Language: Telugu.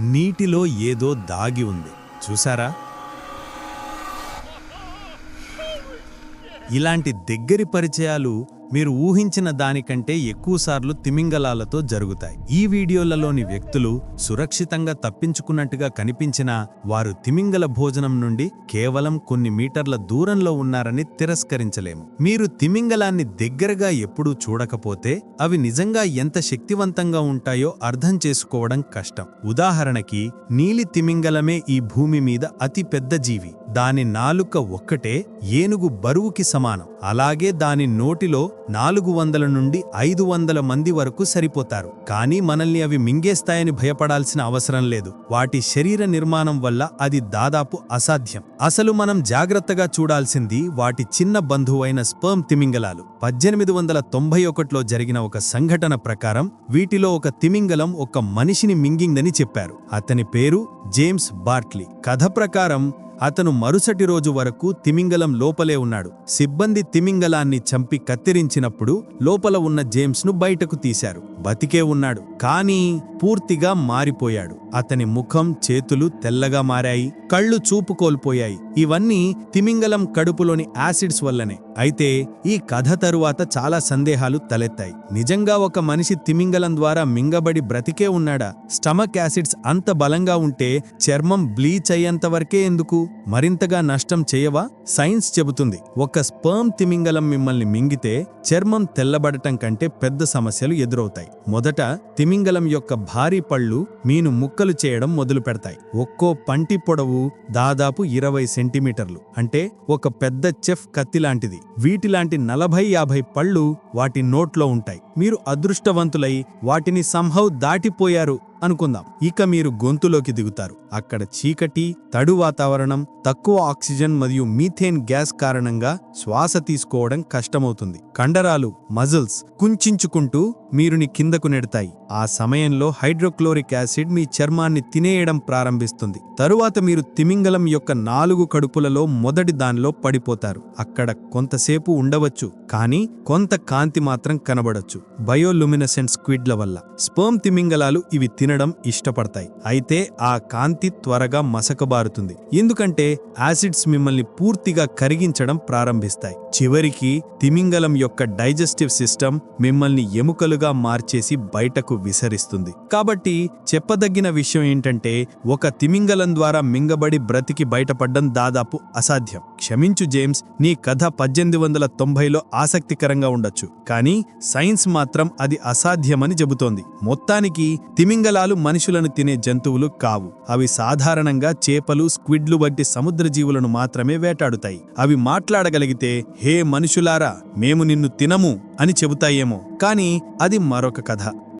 నీటిలో ఏదో దాగి ఉంది. చూసారా ఇలాంటి దగ్గరి పరిచయాలు మీరు ఊహించిన దానికంటే ఎక్కువసార్లు తిమింగలాలతో జరుగుతాయి. ఈ వీడియోలలోని వ్యక్తులు సురక్షితంగా తప్పించుకున్నట్టుగా కనిపించినా వారు తిమింగల భోజనం నుండి కేవలం కొన్ని మీటర్ల దూరంలో ఉన్నారని తిరస్కరించలేము. మీరు తిమింగలాన్ని దగ్గరగా ఎప్పుడూ చూడకపోతే అవి నిజంగా ఎంత శక్తివంతంగా ఉంటాయో అర్థం చేసుకోవడం కష్టం. ఉదాహరణకి నీలి తిమింగలమే ఈ భూమి మీద అతి పెద్ద జీవి. దాని నాలుక ఒక్కటే ఏనుగు బరువుకి సమానం. అలాగే దాని నోటిలో నాలుగు వందల నుండి ఐదు వందల మంది వరకు సరిపోతారు. కానీ మనల్ని అవి మింగేస్తాయని భయపడాల్సిన అవసరం లేదు. వాటి శరీర నిర్మాణం వల్ల అది దాదాపు అసాధ్యం. అసలు మనం జాగ్రత్తగా చూడాల్సింది వాటి చిన్న బంధువైన స్పర్మ్ తిమింగలాలు. పద్దెనిమిది వందల తొంభై ఒకటిలో జరిగిన ఒక సంఘటన ప్రకారం వీటిలో ఒక తిమింగలం ఒక మనిషిని మింగిందని చెప్పారు. అతని పేరు జేమ్స్ బార్ట్లీ. కథ ప్రకారం అతను మరుసటి రోజు వరకు తిమింగలం లోపలే ఉన్నాడు. సిబ్బంది తిమింగలాన్ని చంపి కత్తిరించినప్పుడు లోపల ఉన్న జేమ్స్ను బయటకు తీశారు. బతికే ఉన్నాడు. కానీ పూర్తిగా మారిపోయాడు. అతని ముఖం చేతులు తెల్లగా మారాయి కళ్ళు చూపు కోల్పోయాయి ఇవన్నీ తిమింగలం కడుపులోని యాసిడ్స్ వల్లనే. అయితే ఈ కథ తరువాత చాలా సందేహాలు తలెత్తాయి. నిజంగా ఒక మనిషి తిమింగలం ద్వారా మింగబడి బ్రతికే ఉన్నాడా? స్టమక్ యాసిడ్స్ అంత బలంగా ఉంటే చర్మం బ్లీచ్ అయ్యేంత వరకే ఎందుకు? మరింతగా నష్టం చేయవా? సైన్స్ చెబుతుంది. ఒక స్పర్మ్ తిమింగలం మిమ్మల్ని మింగితే చర్మం తెల్లబడటం కంటే పెద్ద సమస్యలు ఎదురవుతాయి. మొదట తిమింగలం యొక్క భారీ పళ్ళు మీను ముక్క ముక్కలు చేయడం మొదలు పెడతాయి. ఒక్కో పంటి పొడవు దాదాపు ఇరవై సెంటీమీటర్లు. అంటే ఒక పెద్ద చెఫ్ కత్తి లాంటిది. వీటిలాంటి నలభై యాభై పళ్ళు వాటి నోట్లో ఉంటాయి. మీరు అదృష్టవంతులై వాటిని సంహౌ దాటిపోయారు. అనుకుందాం. ఇక మీరు గొంతులోకి దిగుతారు. అక్కడ చీకటి తడు వాతావరణం తక్కువ ఆక్సిజన్ మరియు మీథేన్ గ్యాస్ కారణంగా శ్వాస తీసుకోవడం కష్టమవుతుంది. కండరాలు మజిల్స్ కుంచుకుంటూ మీరుని కిందకు నెడతాయి. ఆ సమయంలో హైడ్రోక్లోరిక్ యాసిడ్ మీ చర్మాన్ని తినేయడం ప్రారంభిస్తుంది. తరువాత మీరు తిమింగలం యొక్క నాలుగు కడుపులలో మొదటి దానిలో పడిపోతారు. అక్కడ కొంతసేపు ఉండవచ్చు కానీ కొంత కాంతి మాత్రం కనబడచ్చు. బయోలుమినసెంట్ స్క్విడ్ల వల్ల. స్పర్మ్ తిమింగలాలు ఇవి తినడం ఇష్టపడతాయి. అయితే ఆ కాంతి త్వరగా మసకబారుతుంది. ఎందుకంటే యాసిడ్స్ మిమ్మల్ని పూర్తిగా కరిగించడం ప్రారంభిస్తాయి. చివరికి తిమింగలం యొక్క డైజెస్టివ్ సిస్టమ్ మిమ్మల్ని ఎముకలుగా మార్చేసి బయటకు విసరిస్తుంది. కాబట్టి చెప్పదగిన విషయం ఏంటంటే ఒక తిమింగలం ద్వారా మింగబడి బ్రతికి బయటపడ్డం దాదాపు అసాధ్యం. క్షమించు జేమ్స్ నీ కథ పద్దెనిమిది వందల తొంభైలో ఆసక్తికరంగా ఉండొచ్చు. కానీ సైన్స్ మాత్రం అది అసాధ్యమని చెబుతోంది. మొత్తానికి తిమింగలాలు మనుషులను తినే జంతువులు కావు. అవి సాధారణంగా చేపలు స్క్విడ్లు వంటి సముద్ర జీవులను మాత్రమే వేటాడుతాయి. అవి మాట్లాడగలిగితే హే మనుషులారా మేము నిన్ను తినము అని చెబుతాయేమో. కానీ అది మరొక కథ.